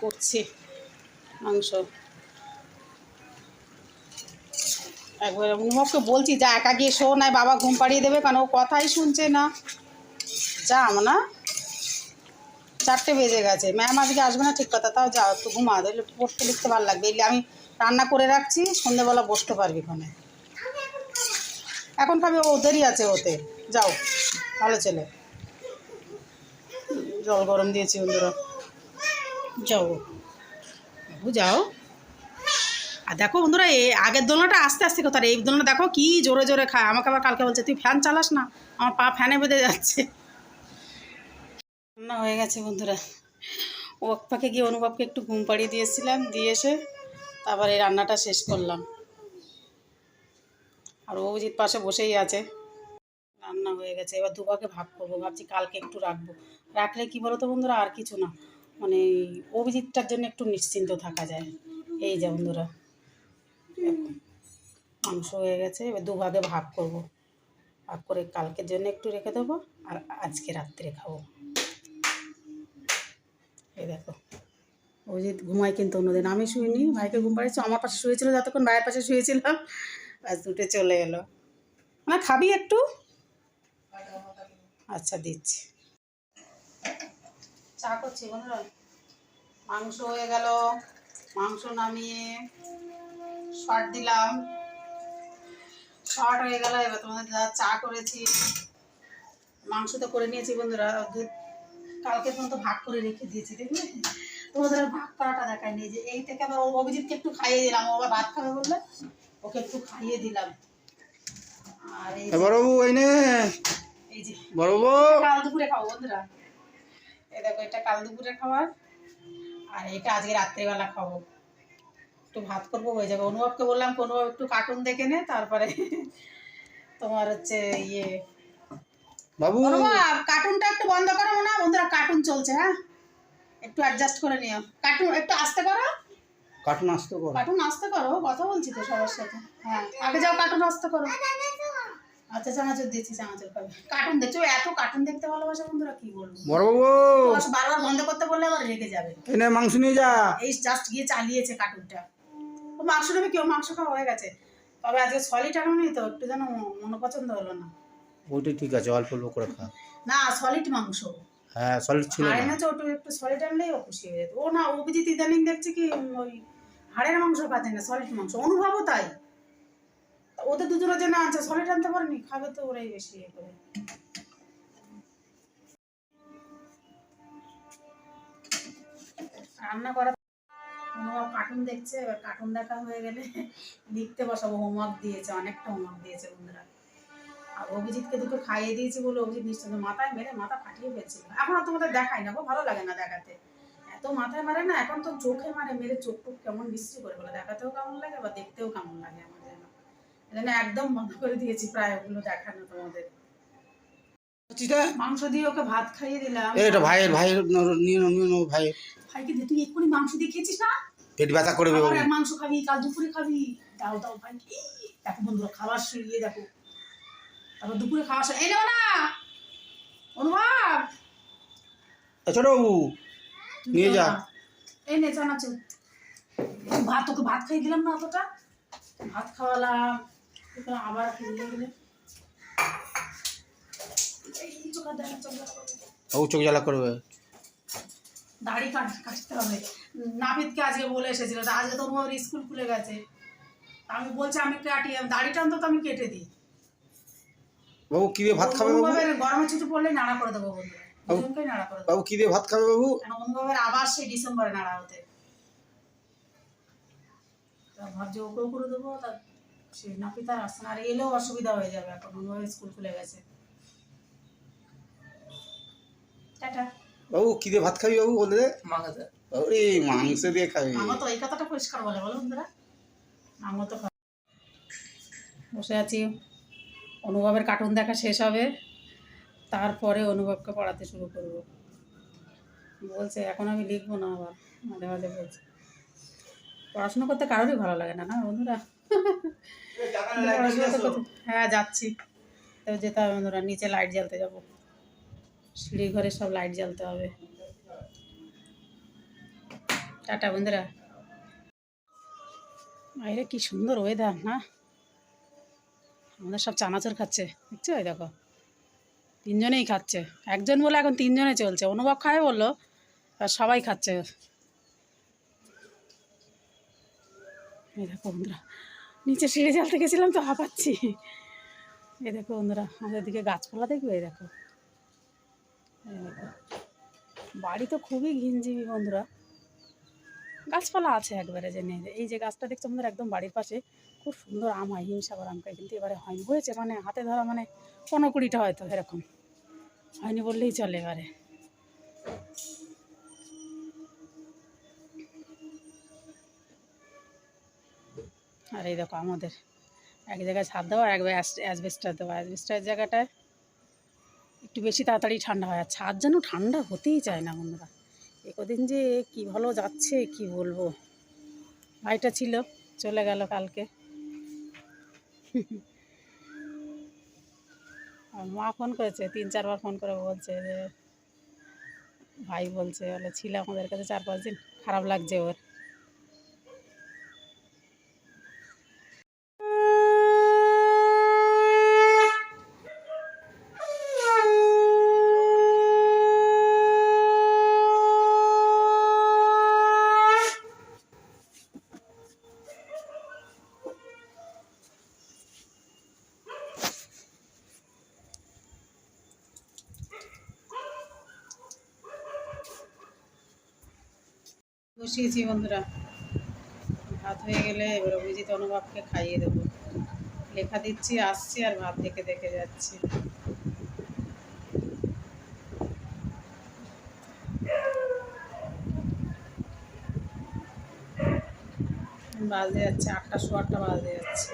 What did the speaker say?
করছি মাংস। একবার অনুভবকে বলছি, যা একা গিয়ে শো নাই বাবা ঘুম পাড়িয়ে দেবে কারণ ও কথাই শুনছে না। যাও না। চারটে বেজে গেছে। ম্যাম আজকে আসবে না, ঠিক কথা। তাও যাও, একটু ঘুমা দিলে পড়তে লিখতে ভালো লাগবে। এলে আমি রান্না করে রাখছি সন্ধ্যেবেলা বসতে পারবি ওখানে। এখন খাবে, ও দেরি আছে ওতে। যাও, ভালো ছেলে। জল গরম দিয়েছি বন্ধুরা। যাও। বাবু যাও আর দেখো বন্ধুরা, এ আগের দোলনাটা আস্তে আস্তে কথা এই দোলনা দেখো কি জোরে জোরে খায়। আমাকে আবার কালকে বলছে, তুই ফ্যান চালাস না? আমার পা ফ্যানে বেঁধে যাচ্ছে। রান্না হয়ে গেছে বন্ধুরা। ওকপাকে গিয়ে অনুভবকে একটু ঘুম পাড়িয়ে দিয়েছিলাম, দিয়ে এসে তারপর এই রান্নাটা শেষ করলাম। আর অভিজিৎ পাশে বসেই আছে। রান্না হয়ে গেছে। এবার দুভাগে ভাগ করব। ভাবছি কালকে একটু রাখব। রাখলে কি বলো তো বন্ধুরা? আর কিছু না। মানে অভিজিৎটার জন্য একটু নিশ্চিন্ত থাকা যায়। এই যে বন্ধুরা, মাংস হয়ে গেছে, এবার দুভাগে ভাগ করব। ভাগ করে কালকের জন্য একটু রেখে দেবো, আর আজকে রাত্রে খাব। এই দেখো, অভিজিৎ ঘুমায় কিন্তু অন্যদিন। আমি শুইনি, ভাইকে ঘুম পাড়িয়েছি, আমার পাশে শুয়েছিল যতক্ষণ ভাইয়ের পাশে শুয়েছিলাম আজ দুটো চলে এলো। না খাবি একটু? আচ্ছা দিচ্ছি। চা করছি বন্ধুরা। মাংস হয়ে গেল। মাংস নামিয়ে শর্ট দিলাম। শর্ট হয়ে গেল এবার তোমাদের যা চা করেছি। মাংস তো করে নিয়েছি বন্ধুরা। কালকে পর্যন্ত ভাগ করে রেখে দিয়েছি দেখবে তোমাদের ভাগ করাটা দেখায়নি যে এই থেকে আবার ও অভিজিৎকে একটু খাইয়ে দিলাম। ও আবার ভাত খাবে বললে ওকে একটু খাইয়ে দিলাম। আর এই বড়বাবু এই নে। এই যে বড়বাবু। কাল দুপুরে খাব বন্ধুরা। এই দেখো এটা কাল দুপুরে খাবার আর এটা আজকে রাত্রেবেলা খাব। একটু ভাত করব হয়ে যাবে। অনুভবকে বললাম কোনো একটু কার্টুন দেখে নে তারপরে তোমার হচ্ছে ইয়ে। বাবু! অনুভব কার্টুনটা একটু বন্ধ করো না বন্ধুরা কার্টুন চলছে হ্যাঁ? একটু অ্যাডজাস্ট করে নিও। কার্টুন একটু আস্তে করো। কার্টুন আসতে কর। কার্টুন আস্তে করো কথা বলছি তো সবার সাথে। হ্যাঁ আগে যাও কার্টুন আস্তে করো। আচ্ছা চানাচুর দিচ্ছি চানাচুর খাবে। কার্টুন দেখছ। এত কার্টুন দেখতে ভালোবাসে বন্ধুরা কি বলব? বড়বাবু! তোমার বারবার বন্ধ করতে বললে আবার রেগে যাবে। এই নে মাংস নিয়ে যা। এই জাস্ট গিয়ে চালিয়েছে কার্টুনটা ও মাংস নেবে কেউ মাংস খাওয়া হয়ে গেছে। তবে আজকে সলিড আনুনি তো একটু যেন মনে পছন্দ হলো না। ওইটা ঠিক আছে অল্প অল্প করে খা। না সলিড মাংস। হ্যাঁ সলিড ছিল না। এনেছে ওটু একটু সলিড আনলেই ও খুশি হয়ে যেত। ও না অভিজিৎ ইদানিং দেখছে কি ওই হাড়ের মাংস খাচ্ছে না সলিড মাংস। অনুভবও তাই। ওদের দুজনের জন্য আনছে, সলিড আনতে পারেনি? খাবে তো ওরাই বেশি ইয়ে করে। রান্না করা অনুভব কার্টুন দেখছে, এবার কার্টুন দেখা হয়ে গেলে লিখতে বসাবো, হোমওয়ার্ক দিয়েছে, অনেকটা হোমওয়ার্ক দিয়েছে বন্ধুরা। আর অভিজিৎকে দুটো খাইয়ে দিয়েছি বলে অভিজিৎ নিশ্চয় মাথায় মেরে মাথা ফাটিয়ে ফেলছিল। এখন আর তোমাদের দেখাই না গো, ভালো লাগে না দেখাতে। এত মাথায় মারে না, এখন তো চোখে মারে, মেরে চোখ টুক কেমন বিশ্রী করে বলে। দেখাতেও কেমন লাগে বা দেখতেও কেমন লাগে আমার। যেন একদম বন্ধ করে দিয়েছি প্রায় ওগুলো দেখানো তোমাদের। মাংস দিয়ে ওকে ভাত খাইয়ে দিলাম। এটা ভাইয়ের ভাইয়ের নিয়ে নিয়ে নাও ভাইকে দে তুই এক্ষুনি মাংস দিয়ে খেয়েছিস না? পেট ব্যথা করবে আবার মাংস খাবি কাল দুপুরে খাবি। দাও দাও ভাই। এই, দেখো বন্ধুরা খাবার শুয়ে দেখো। তারপর দুপুরে খাওয়া শুয়ে এই না! অনুভব! ছোট বাবু নিয়ে যা। এই নে চানাচুর ভাত তোকে ভাত খাইয়ে দিলাম না অতটা? ভাত খাওয়ালাম। আবার এই চোখা জ্বালা করবে। দাড়ি কাটতে হবে। নাপিতকে আজকে বলে এসেছিল আজকে তো ওর স্কুল খুলে গেছে। আমি বলছি আমি কাটি দাড়িটা অন্তত আমি কেটে দিই। বাবু কি দিয়ে ভাত খাবে বাবু? গরমে ছুটি পড়লে নাড়া করে দেবো বন্ধুরা নাড়া করে বাবু কি দিয়ে ভাত খাবে বাবু? অনুভবের আবার সেই ডিসেম্বরে নাড়া হতে। ভাবছি ওকেও করে দেবো তা সেই নাপিত আর আসছে না আর এলেও অসুবিধা হয়ে যাবে এখন স্কুল খুলে গেছে। টাটা। বাবু কি দিয়ে ভাত খাবি বাবু বলে মাংস দিয়ে খাবি। আমার তো এই কথাটা পরিষ্কার বলে বলো বন্ধুরা। আমার তো বসে আছি। অনুভবের কার্টুন দেখা শেষ হবে। তারপরে অনুভবকে পড়াতে শুরু করব। বলছে এখন আমি লিখব না আবার মাঝে মাঝে বলছে। পড়াশোনা করতে কারোরই ভালো লাগে না না বন্ধুরা? হ্যাঁ যাচ্ছি। তো যেতে হবে বন্ধুরা নিচে লাইট জ্বালতে যাব। সিঁড়ি ঘরে সব লাইট জ্বালতে হবে। টাটা বন্ধুরা। বাইরে কি সুন্দর ওয়েদার না? আমাদের সব চানাচুর খাচ্ছে দেখছ? ওই দেখো। তিনজনেই খাচ্ছে। একজন বলে এখন তিনজনে চলছে। অনুভব খায় বলল আর সবাই খাচ্ছে। এই দেখো বন্ধুরা। নিচে সিঁড়ি জালতে গেছিলাম তো হাঁপাচ্ছি। এ দেখো বন্ধুরা, আমাদের দিকে গাছপালা দেখবে? এই দেখো। বাড়ি তো খুবই ঘিনঝিমি বন্ধুরা। গাছপালা আছে একবারে যে নেই। এই যে গাছটা দেখছ আমাদের একদম বাড়ির পাশে। খুব সুন্দর আম হয়, হিমসাগর আম খায়। কিন্তু এবারে হয়নি হয়েছে মানে হাতে ধরা মানে পনেরো কুড়িটা হয়তো এরকম। হয়নি বললেই চলে এবারে। আর এই দেখো আমাদের। এক জায়গায় ছাদ দেওয়া আর এক অ্যাসবেস্টার দেওয়া। অ্যাসবেস্টার জায়গাটায় একটু বেশি তাড়াতাড়ি ঠান্ডা হয়। আর ছাদ যেন ঠান্ডা হতেই চায় না বন্ধুরা। কদিন যে কি ভালো যাচ্ছে, কি বলব? ভাইটা ছিল, চলে গেল কালকে। মা ফোন করেছে, তিন চারবার ফোন করে বলছে যে, ভাই বলছে, বলে, ছিল আমাদের কাছে চার পাঁচ দিন, খারাপ লাগছে ওর। বসিয়েছি বন্ধুরা। ভাত হয়ে গেলে এবার অভিজিৎ অনুভবকে খাইয়ে দেবো। লেখা দিচ্ছি, আসছি আর ভাত দেখে দেখে যাচ্ছি। বাজে যাচ্ছে আটটা শো আটটা বাজে যাচ্ছে।